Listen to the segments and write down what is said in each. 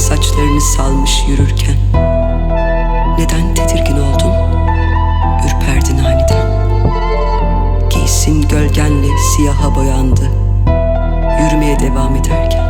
saçlarını salmış yürürken. Neden tedirgin oldun? Ürperdin aniden Giysin gölgenle siyaha boyandı. Yürümeye devam ederken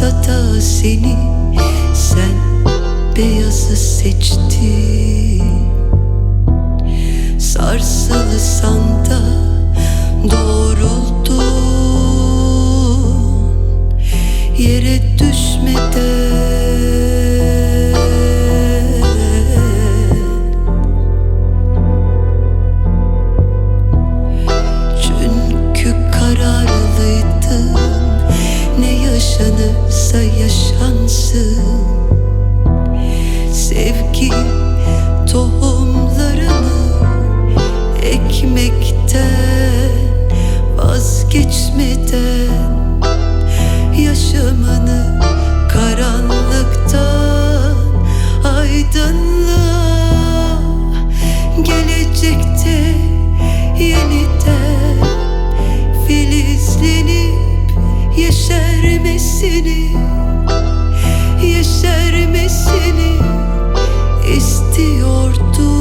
da seni Sen beyazı seçtin. Sarsılsan da doğruldun. Yere düşmeden yeşermesini Yeşermesini istiyordum.